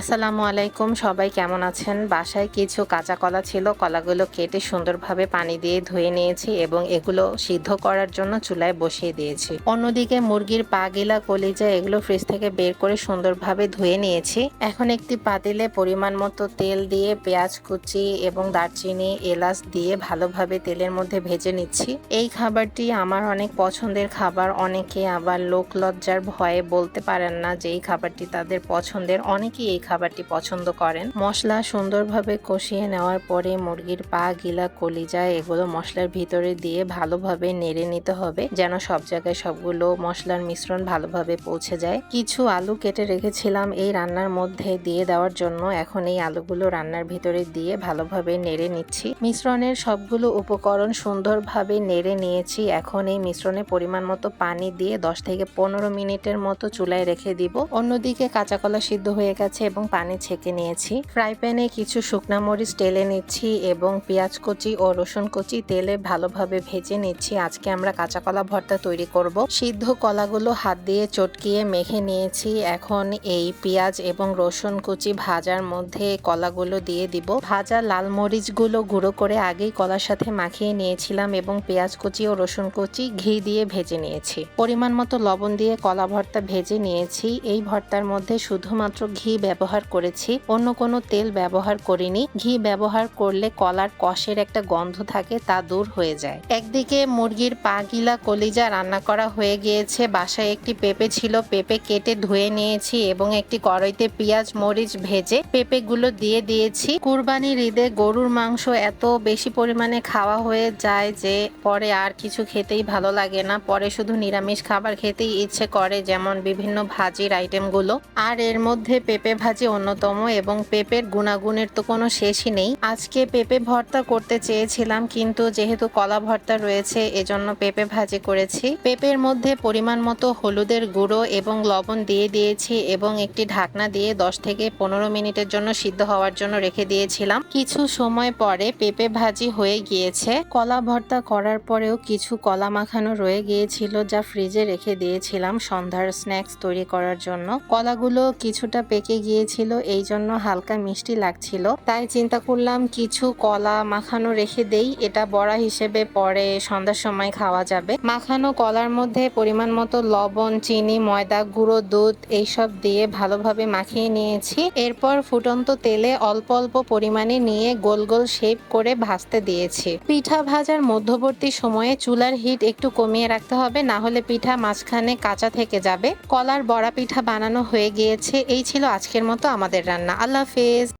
আসসালামু আলাইকুম, সবাই কেমন আছেন? বাসায় কিছু কাঁচা কলা ছিল, কলাগুলো কেটে সুন্দরভাবে পানি দিয়ে ধুয়ে নিয়েছি এবং এগুলো সিদ্ধ করার জন্য চুলায় বসিয়ে দিয়েছি। অন্যদিকে মুরগির পা গিলা কলিজা এগুলো ফ্রিজ থেকে বের করে সুন্দরভাবে ধুয়ে নিয়েছি। এখন একটি পাতিলে পরিমাণ মতো তেল দিয়ে পেঁয়াজ কুচি এবং দারচিনি, এলাচ দিয়ে ভালোভাবে তেলের মধ্যে ভেজে নিচ্ছি। এই খাবারটি আমার অনেক পছন্দের খাবার, অনেকে আবার লোক লজ্জার ভয়ে বলতে পারেন না যে এই খাবারটি তাদের পছন্দের, অনেকেই এই খাবারটি পছন্দ করেন। মশলা সুন্দরভাবে কষিয়ে নেওয়ার পরে মুরগির পা, গিলা, কলিজা এগুলো মশলার ভিতরে দিয়ে ভালোভাবে নেড়ে নিতে হবে যেন সব জায়গায় সবগুলো মশলার মিশ্রণ ভালোভাবে পৌঁছে যায়। কিছু আলু কেটে রেখেছিলাম এই রান্নার মধ্যে দিয়ে দেওয়ার জন্য। এখন এই আলুগুলো রান্নার ভিতরে দিয়ে ভালোভাবে নেড়ে নিচ্ছি। মিশ্রণের সবগুলো উপকরণ সুন্দরভাবে নেড়ে নিয়েছি। এখন এই মিশ্রণে পরিমাণ মতো পানি দিয়ে দশ থেকে পনেরো মিনিটের মতো চুলায় রেখে দিব। অন্যদিকে কাঁচা কলা সিদ্ধ হয়ে গেছে। এবং পানি ছেঁকে নিয়েছি। ফ্রাই প্যানে কিছু শুকনা মরিচ টেলে নিচ্ছি এবং পেঁয়াজ কুচি ও রসুন কুচি তেলে ভালোভাবে ভেজে নিচ্ছি। আজকে আমরা কাঁচা কলা ভর্তা তৈরি করব। সিদ্ধ কলাগুলো হাত দিয়ে চটকিয়ে মেখে নিয়েছি। এখন এই পেঁয়াজ এবং রসুন কুচি ভাজার মধ্যে কলাগুলো দিয়ে দিব। ভাজা লাল মরিচগুলো গুঁড়ো করে আগেই কলার সাথে মাখিয়ে নিয়েছিলাম এবং পেঁয়াজ কুচি ও রসুন কুচি ঘি দিয়ে ভেজে নিয়েছি। পরিমাণ মতো লবণ দিয়ে কলা ভর্তা ভেজে নিয়েছি। এই ভর্তার মধ্যে শুধুমাত্র ঘি ব্যবহার করেছি। অন্য কোনো তেল ব্যবহার করিনি। ঘি ব্যবহার করলে কলার কষের একটা গন্ধ থাকে, তা দূর হয়ে যায়। একদিকে মুরগির পা গিলা কলিজা রান্না করা হয়ে গিয়েছে। বাসায় একটি পেঁপে ছিল। পেঁপে কেটে ধুয়ে নিয়েছি এবং একটি কড়াইতে পেঁয়াজ, মরিচ ভেজে পেঁপেগুলো দিয়ে দিয়েছি। কুরবানির ঈদে গরুর মাংস এত বেশি পরিমাণে খাওয়া হয়ে যায় যে পরে আর কিছু খেতেই ভালো লাগে না। পরে শুধু নিরামিষ খাবার খেতেই ইচ্ছে করে, যেমন বিভিন্ন ভাজির আইটেমগুলো। আর এর মধ্যে পেঁপে ভাজি অন্যতম এবং পেঁপের গুণাগুণের তো কোনো শেষই নেই। আজকে পেঁপে ভর্তা করতে চেয়েছিলাম কিন্তু যেহেতু কলা ভর্তা রয়েছে, এজন্য পেঁপে ভাজি করেছি। পেঁপের মধ্যে পরিমাণ মতো হলুদের গুঁড়ো এবং লবণ দিয়ে দিয়েছি এবং একটি ঢাকনা দিয়ে দশ থেকে পনেরো মিনিটের জন্য সিদ্ধ হওয়ার জন্য রেখে দিয়েছিলাম। কিছু সময় পরে পেঁপে ভাজি হয়ে গিয়েছে। কলা ভর্তা করার পরেও কিছু কলা মাখানো রয়ে গিয়েছিল যা ফ্রিজে রেখে দিয়েছিলাম সন্ধ্যার স্ন্যাক্স তৈরি করার জন্য। কলাগুলো কিছুটা পেকে গিয়েছিল এই জন্য হালকা মিষ্টি লাগছিল। তাই চিন্তা করলাম, কিছু কলা মাখানো রেখে দেই, এটা বড়া হিসেবে পরে সন্ধ্যার সময় খাওয়া যাবে। মাখানো কলার মধ্যে পরিমাণ মতো লবণ, চিনি, ময়দা, গুঁড়ো, দুধ, এইসব দিয়ে ভালোভাবে মাখিয়ে নিয়েছি। এরপর ফুটন্ত তেলে অল্প অল্প পরিমাণে নিয়ে গোল গোল শেপ করে ভাজতে দিয়েছি। পিঠা ভাজার মধ্যবর্তী সময়ে চুলার হিট একটু কমিয়ে রাখতে হবে, না হলে পিঠা মাঝখানে কাঁচা থেকে যাবে। কলার বড়া পিঠা বানানো হয়ে গিয়েছে, এই ছিল আজকের মতো আমাদের রান্না। আল্লাহ হাফেজ।